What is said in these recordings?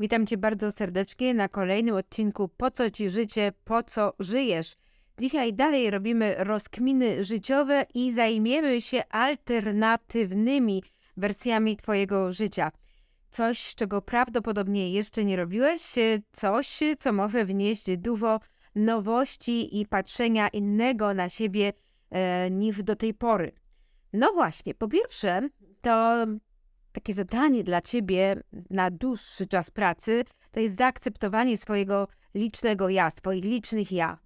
Witam Cię bardzo serdecznie na kolejnym odcinku Po co Ci życie, po co żyjesz? Dzisiaj dalej robimy rozkminy życiowe i zajmiemy się alternatywnymi wersjami Twojego życia. Coś, czego prawdopodobnie jeszcze nie robiłeś, coś, co może wnieść dużo nowości i patrzenia innego na siebie e, niż do tej pory. No właśnie, po pierwsze, to takie zadanie dla ciebie na dłuższy czas pracy to jest zaakceptowanie swojego licznego ja, swoich licznych ja.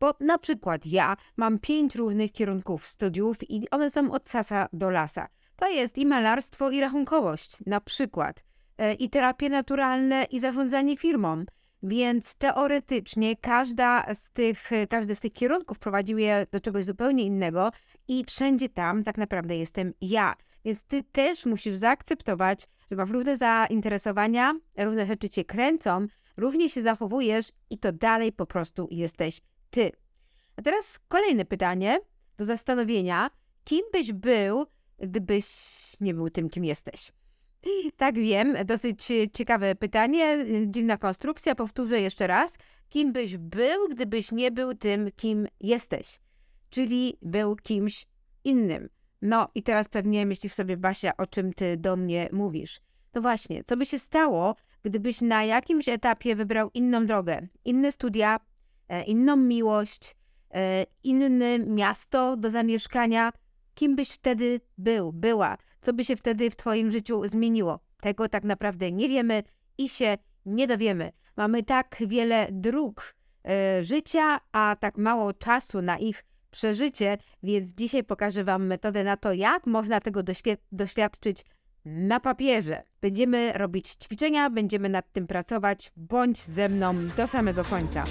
Bo na przykład ja mam pięć różnych kierunków studiów i one są od sasa do lasa. To jest i malarstwo, i rachunkowość, na przykład, e, i terapie naturalne, i zarządzanie firmą. Więc teoretycznie każda z tych, każdy z tych kierunków prowadził je do czegoś zupełnie innego i wszędzie tam tak naprawdę jestem ja. Więc ty też musisz zaakceptować, że masz różne zainteresowania, różne rzeczy cię kręcą, równie się zachowujesz i to dalej po prostu jesteś ty. A teraz kolejne pytanie do zastanowienia. Kim byś był, gdybyś nie był tym, kim jesteś? Tak wiem, dosyć ciekawe pytanie, dziwna konstrukcja. Powtórzę jeszcze raz. Kim byś był, gdybyś nie był tym, kim jesteś? Czyli był kimś innym. No i teraz pewnie myślisz sobie, Basia, o czym ty do mnie mówisz. No właśnie, co by się stało, gdybyś na jakimś etapie wybrał inną drogę, inne studia, e, inną miłość, e, inne miasto do zamieszkania? Kim byś wtedy był, była? Co by się wtedy w twoim życiu zmieniło? Tego tak naprawdę nie wiemy i się nie dowiemy. Mamy tak wiele dróg e, życia, a tak mało czasu na ich przeżycie, więc dzisiaj pokażę Wam metodę na to, jak można tego doświadczyć na papierze. Będziemy robić ćwiczenia, będziemy nad tym pracować. Bądź ze mną do samego końca.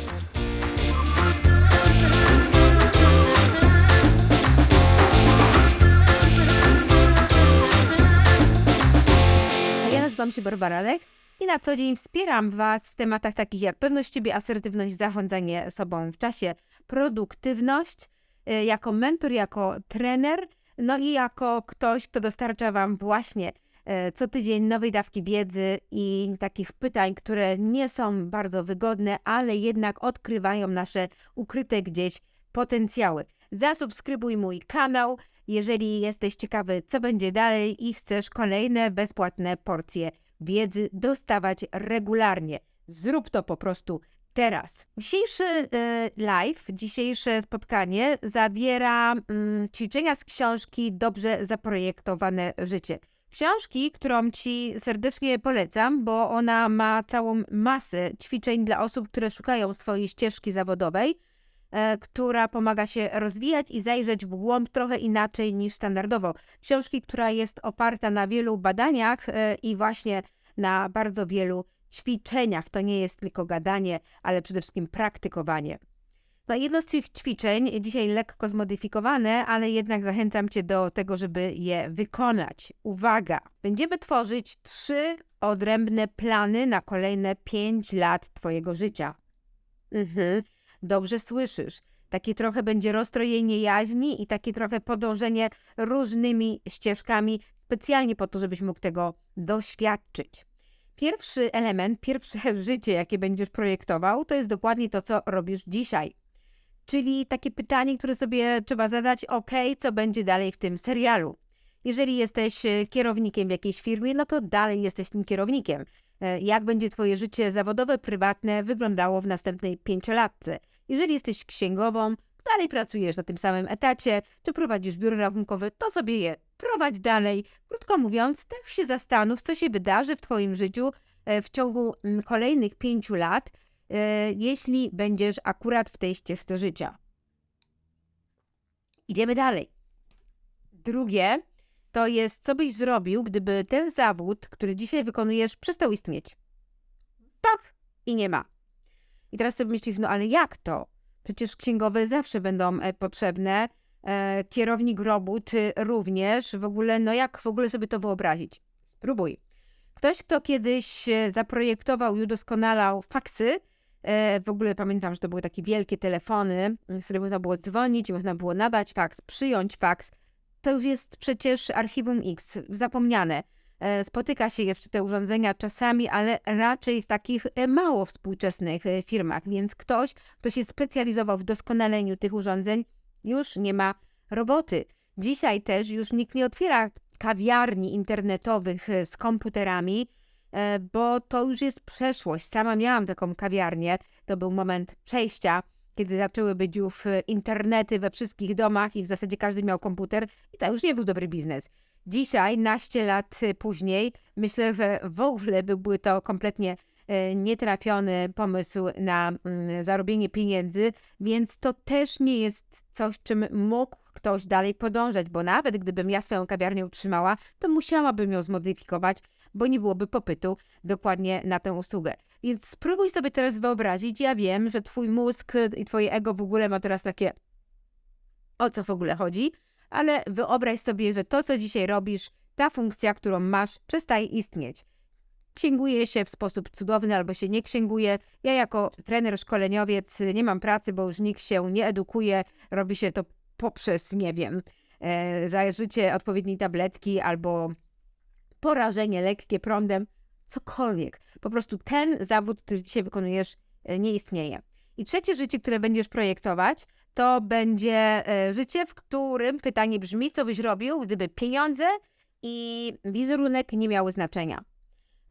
Nazywam się Barbara Lech i na co dzień wspieram Was w tematach takich jak pewność siebie, asertywność, zarządzanie sobą w czasie, produktywność, Y, jako mentor, jako trener, no i jako ktoś, kto dostarcza Wam właśnie y, co tydzień nowej dawki wiedzy i takich pytań, które nie są bardzo wygodne, ale jednak odkrywają nasze ukryte gdzieś potencjały. Zasubskrybuj mój kanał, jeżeli jesteś ciekawy, co będzie dalej i chcesz kolejne bezpłatne porcje wiedzy dostawać regularnie. Zrób to po prostu teraz. Dzisiejszy y, live, dzisiejsze spotkanie zawiera mm, ćwiczenia z książki Dobrze zaprojektowane życie. Książki, którą Ci serdecznie polecam, bo ona ma całą masę ćwiczeń dla osób, które szukają swojej ścieżki zawodowej, e, która pomaga się rozwijać i zajrzeć w głąb trochę inaczej niż standardowo. Książki, która jest oparta na wielu badaniach e, i właśnie na bardzo wielu ćwiczeniach. To nie jest tylko gadanie, ale przede wszystkim praktykowanie. No, jedno z tych ćwiczeń, dzisiaj lekko zmodyfikowane, ale jednak zachęcam Cię do tego, żeby je wykonać. Uwaga! Będziemy tworzyć trzy odrębne plany na kolejne pięć lat Twojego życia. Mhm, dobrze słyszysz. Takie trochę będzie rozstrojenie jaźni i takie trochę podążenie różnymi ścieżkami, specjalnie po to, żebyś mógł tego doświadczyć. Pierwszy element, pierwsze życie, jakie będziesz projektował, to jest dokładnie to, co robisz dzisiaj. Czyli takie pytanie, które sobie trzeba zadać, ok, co będzie dalej w tym serialu. Jeżeli jesteś e, kierownikiem w jakiejś firmie, no to dalej jesteś tym kierownikiem. E, jak będzie Twoje życie zawodowe, prywatne wyglądało w następnej pięciolatce? Jeżeli jesteś księgową, dalej pracujesz na tym samym etacie, czy prowadzisz biuro rachunkowe, to sobie je prowadź dalej. Krótko mówiąc, też się zastanów, co się wydarzy w Twoim życiu e, w ciągu mm, kolejnych pięciu lat, e, jeśli będziesz akurat w tej ścieżce życia. Idziemy dalej. Drugie to jest, co byś zrobił, gdyby ten zawód, który dzisiaj wykonujesz, przestał istnieć. Pach! I nie ma. I teraz sobie myślisz, no ale jak to? Przecież księgowe zawsze będą e, potrzebne, e, kierownik czy również. W ogóle, no jak w ogóle sobie to wyobrazić? Spróbuj. Ktoś, kto kiedyś e, zaprojektował i udoskonalał faksy, e, w ogóle pamiętam, że to były takie wielkie telefony, z których można było dzwonić, można było nadać faks, przyjąć faks. To już jest przecież archiwum X, zapomniane. E, Spotyka się jeszcze te urządzenia czasami, ale raczej w takich e, mało współczesnych e, firmach, więc ktoś, kto się specjalizował w doskonaleniu tych urządzeń, już nie ma roboty. Dzisiaj też już nikt nie otwiera kawiarni internetowych z komputerami, bo to już jest przeszłość. Sama miałam taką kawiarnię, to był moment przejścia, kiedy zaczęły być już e, internety we wszystkich domach i w zasadzie każdy miał komputer i to już nie był dobry biznes. Dzisiaj, naście lat e, później, myślę, że w ogóle byłby to kompletnie nietrafiony pomysł na mm, zarobienie pieniędzy, więc to też nie jest coś, czym mógł ktoś dalej podążać, bo nawet gdybym ja swoją kawiarnię utrzymała, to musiałabym ją zmodyfikować, bo nie byłoby popytu dokładnie na tę usługę. Więc spróbuj sobie teraz wyobrazić, ja wiem, że twój mózg i twoje ego w ogóle ma teraz takie o co w ogóle chodzi, ale wyobraź sobie, że to, co dzisiaj robisz, ta funkcja, którą masz, przestaje istnieć. Księguje się w sposób cudowny albo się nie księguje. Ja jako trener, szkoleniowiec nie mam pracy, bo już nikt się nie edukuje. Robi się to poprzez, nie wiem, e, zażycie odpowiedniej tabletki albo porażenie lekkie prądem, cokolwiek. Po prostu ten zawód, który dzisiaj wykonujesz, e, nie istnieje. I trzecie życie, które będziesz projektować, to będzie e, życie, w którym pytanie brzmi, co byś robił, gdyby pieniądze i wizerunek nie miały znaczenia.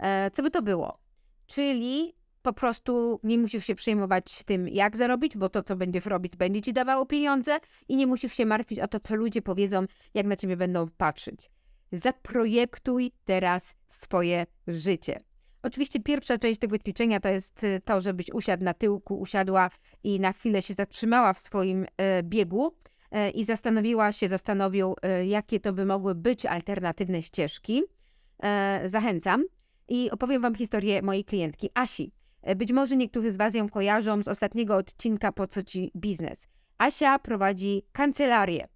E, Co by to było? Czyli po prostu nie musisz się przejmować tym, jak zarobić, bo to, co będziesz robić, będzie ci dawało pieniądze i nie musisz się martwić o to, co ludzie powiedzą, jak na ciebie będą patrzeć. Zaprojektuj teraz swoje życie. Oczywiście pierwsza część tego ćwiczenia to jest y, to, żebyś usiadł na tyłku, usiadła i na chwilę się zatrzymała w swoim e, biegu e, i zastanowiła się, zastanowił, e, jakie to by mogły być alternatywne ścieżki. E, Zachęcam i opowiem Wam historię mojej klientki Asi. E, Być może niektórzy z Was ją kojarzą z ostatniego odcinka Po co Ci biznes. Asia prowadzi kancelarię.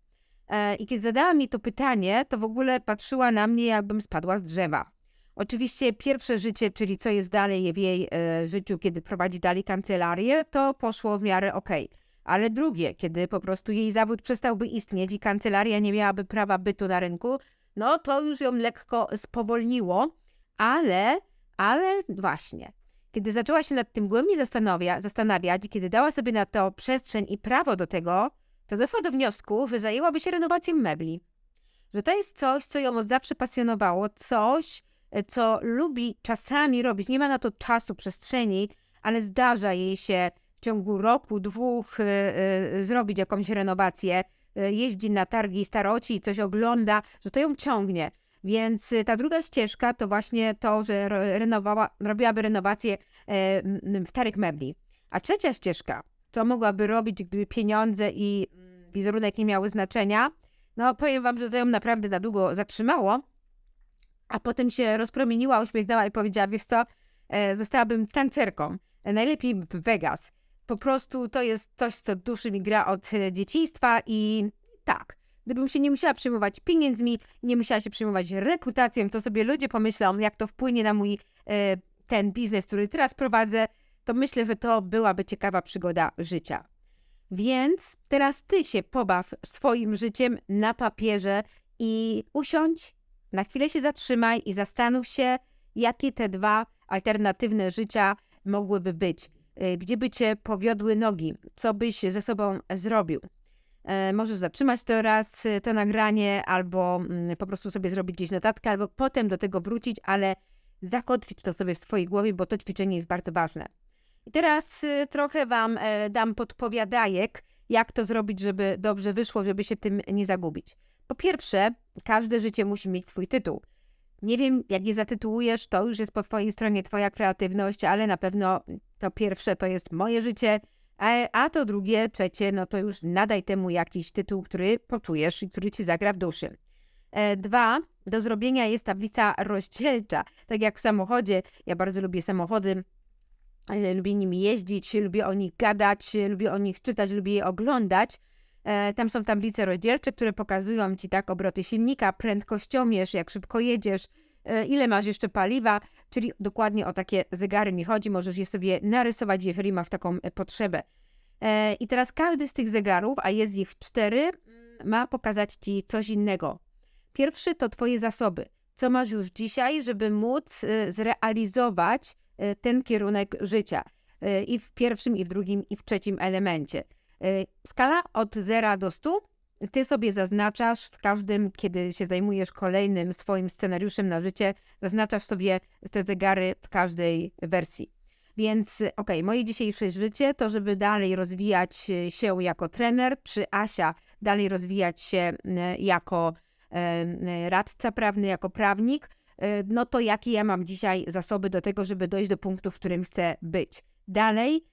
E, I kiedy zadała mi to pytanie, to w ogóle patrzyła na mnie, jakbym spadła z drzewa. Oczywiście pierwsze życie, czyli co jest dalej w jej e, życiu, kiedy prowadzi dalej kancelarię, to poszło w miarę okej. Ale drugie, kiedy po prostu jej zawód przestałby istnieć i kancelaria nie miałaby prawa bytu na rynku, no to już ją lekko spowolniło, ale, ale właśnie, kiedy zaczęła się nad tym głębiej zastanawia, zastanawiać, kiedy dała sobie na to przestrzeń i prawo do tego, to doszła do wniosku, że zajęłaby się renowacją mebli. Że to jest coś, co ją od zawsze pasjonowało, coś, e, co lubi czasami robić. Nie ma na to czasu, przestrzeni, ale zdarza jej się w ciągu roku, dwóch e, zrobić jakąś renowację. E, jeździ na targi staroci i coś ogląda, że to ją ciągnie. Więc y, ta druga ścieżka to właśnie to, że renowała, robiłaby renowację e, starych mebli. A trzecia ścieżka, co mogłaby robić, gdyby pieniądze i mm, wizerunek nie miały znaczenia, no powiem wam, że to ją naprawdę na długo zatrzymało, a potem się rozpromieniła, uśmiechnęła i powiedziała, wiesz co, e, zostałabym tancerką, e, najlepiej w Vegas. Po prostu to jest coś, co duszy mi gra od dzieciństwa i tak, gdybym się nie musiała przejmować pieniędzmi, nie musiała się przejmować reputacją, co sobie ludzie pomyślą, jak to wpłynie na mój e, ten biznes, który teraz prowadzę, to myślę, że to byłaby ciekawa przygoda życia. Więc teraz ty się pobaw swoim życiem na papierze i usiądź, na chwilę się zatrzymaj i zastanów się, jakie te dwa alternatywne życia mogłyby być. Y, Gdzie by cię powiodły nogi? Co byś ze sobą zrobił? E, Możesz zatrzymać teraz y, to nagranie, albo mm, po prostu sobie zrobić gdzieś notatkę, albo potem do tego wrócić, ale zakotwić to sobie w swojej głowie, bo to ćwiczenie jest bardzo ważne. I teraz y, trochę Wam e, dam podpowiadajek, jak to zrobić, żeby dobrze wyszło, żeby się tym nie zagubić. Po pierwsze, każde życie musi mieć swój tytuł. Nie wiem, jak je zatytułujesz, to już jest po Twojej stronie Twoja kreatywność, ale na pewno to pierwsze to jest moje życie, a, a to drugie, trzecie, no to już nadaj temu jakiś tytuł, który poczujesz i który Ci zagra w duszy. E, Dwa, do zrobienia jest tablica rozdzielcza. Tak jak w samochodzie, ja bardzo lubię samochody, e, lubię nimi jeździć, lubię o nich gadać, lubię o nich czytać, lubię je oglądać. E, Tam są tablice rozdzielcze, które pokazują ci tak obroty silnika, prędkościomierz, jak szybko jedziesz, ile masz jeszcze paliwa, czyli dokładnie o takie zegary mi chodzi. Możesz je sobie narysować, jeżeli masz taką e, potrzebę. E, I teraz każdy z tych zegarów, a jest ich cztery, mm, ma pokazać ci coś innego. Pierwszy to twoje zasoby. co masz już dzisiaj, żeby móc zrealizować ten kierunek życia i w pierwszym, i w drugim, i w trzecim elemencie. Skala od 0 do 100 ty sobie zaznaczasz w każdym, kiedy się zajmujesz kolejnym swoim scenariuszem na życie, zaznaczasz sobie te zegary w każdej wersji. Więc okej, moje dzisiejsze życie to, żeby dalej rozwijać się jako trener, czy Asia dalej rozwijać się y, jako e, radca prawny, jako prawnik, no to jakie ja mam dzisiaj zasoby do tego, żeby dojść do punktu, w którym chcę być. Dalej,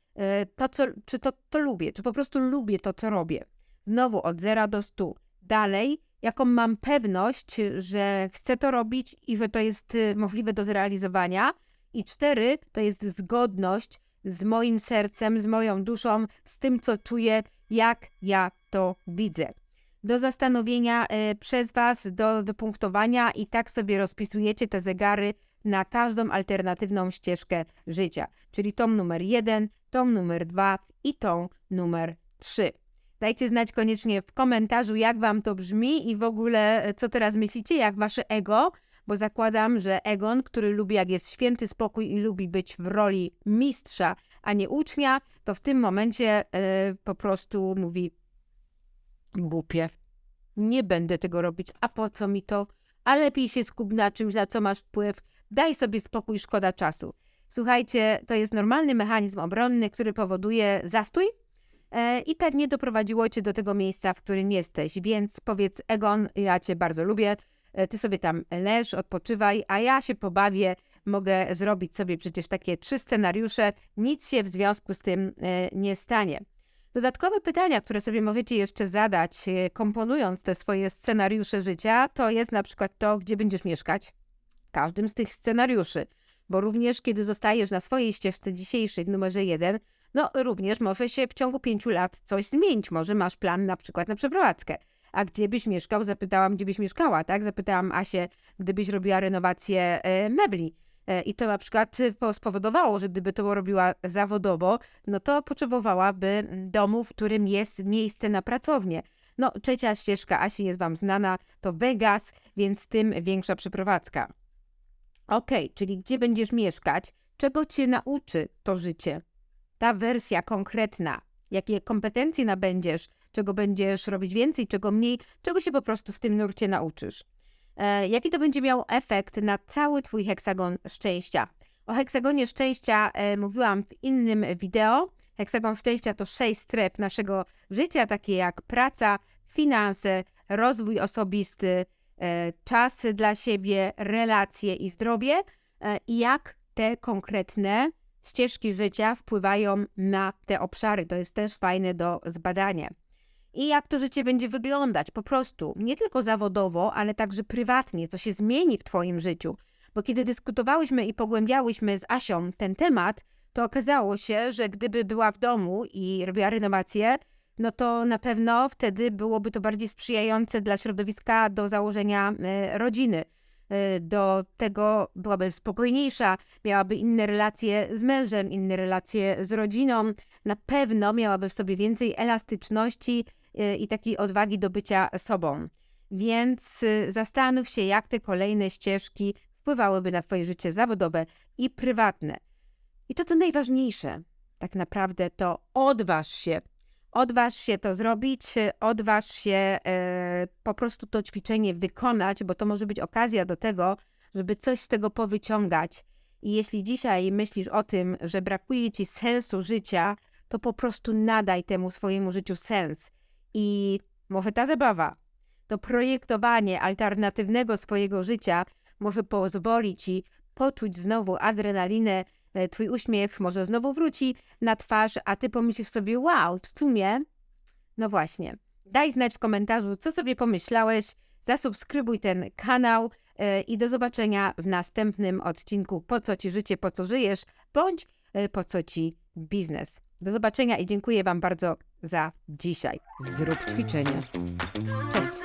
to co, czy to, to lubię, czy po prostu lubię to, co robię. Znowu od 0 do 100. Dalej, jaką mam pewność, że chcę to robić i że to jest y, możliwe do zrealizowania. I cztery, to jest zgodność z moim sercem, z moją duszą, z tym, co czuję, jak ja to widzę. Do zastanowienia y, przez Was, do, do punktowania i tak sobie rozpisujecie te zegary na każdą alternatywną ścieżkę życia, czyli tom numer jeden, tom numer dwa i tom numer trzy. Dajcie znać koniecznie w komentarzu, jak Wam to brzmi i w ogóle e, co teraz myślicie, jak Wasze ego, bo zakładam, że Egon, który lubi, jak jest święty spokój i lubi być w roli mistrza, a nie ucznia, to w tym momencie e, po prostu mówi głupie. Nie będę tego robić, a po co mi to? A lepiej się skup na czymś, na co masz wpływ. Daj sobie spokój, szkoda czasu. Słuchajcie, to jest normalny mechanizm obronny, który powoduje zastój i pewnie doprowadziło cię do tego miejsca, w którym jesteś. Więc powiedz, Egon, ja cię bardzo lubię, e, ty sobie tam leż, odpoczywaj, a ja się pobawię, mogę zrobić sobie przecież takie trzy scenariusze, nic się w związku z tym e, nie stanie. Dodatkowe pytania, które sobie możecie jeszcze zadać, e, komponując te swoje scenariusze życia, to jest na przykład to, gdzie będziesz mieszkać. W każdym z tych scenariuszy, bo również kiedy zostajesz na swojej ścieżce dzisiejszej w numerze 1, no również może się w ciągu pięciu lat coś zmienić. Może masz plan na przykład na przeprowadzkę. A gdzie byś mieszkał? Zapytałam, gdzie byś mieszkała, tak? Zapytałam Asię, gdybyś robiła renowację e, mebli. E, I to na przykład po- spowodowało, że gdyby to robiła zawodowo, no to potrzebowałaby mm, domu, w którym jest miejsce na pracownię. No, trzecia ścieżka Asi jest Wam znana, to Vegas, więc tym większa przeprowadzka. Okej, czyli gdzie będziesz mieszkać? Czego Cię nauczy to życie? Ta wersja konkretna, jakie kompetencje nabędziesz, czego będziesz robić więcej, czego mniej, czego się po prostu w tym nurcie nauczysz. E, jaki to będzie miał efekt na cały Twój heksagon szczęścia? O heksagonie szczęścia e, mówiłam w innym wideo. Heksagon szczęścia to sześć stref naszego życia, takie jak praca, finanse, rozwój osobisty, e, czasy dla siebie, relacje i zdrowie. I jak te konkretne ścieżki życia wpływają na te obszary. To jest też fajne do zbadania. I jak to życie będzie wyglądać po prostu, nie tylko zawodowo, ale także prywatnie, co się zmieni w Twoim życiu. Bo kiedy dyskutowałyśmy i pogłębiałyśmy z Asią ten temat, to okazało się, że gdyby była w domu i robiła renowację, no to na pewno wtedy byłoby to bardziej sprzyjające dla środowiska do założenia e, rodziny. E, Do tego byłaby spokojniejsza, miałaby inne relacje z mężem, inne relacje z rodziną. Na pewno miałaby w sobie więcej elastyczności e, i takiej odwagi do bycia sobą. Więc y, zastanów się, jak te kolejne ścieżki wpływałyby na Twoje życie zawodowe i prywatne. I to, co najważniejsze, tak naprawdę, to odważ się. Odważ się to zrobić, odważ się e, po prostu to ćwiczenie wykonać, bo to może być okazja do tego, żeby coś z tego powyciągać. I jeśli dzisiaj myślisz o tym, że brakuje ci sensu życia, to po prostu nadaj temu swojemu życiu sens. I może ta zabawa, to projektowanie alternatywnego swojego życia może pozwolić ci poczuć znowu adrenalinę, twój uśmiech może znowu wróci na twarz, a ty pomyślisz sobie, wow, w sumie, no właśnie. Daj znać w komentarzu, co sobie pomyślałeś, zasubskrybuj ten kanał e, i do zobaczenia w następnym odcinku Po co ci życie, po co żyjesz, bądź e, po co ci biznes. Do zobaczenia i dziękuję Wam bardzo za dzisiaj. Zrób ćwiczenie. Cześć.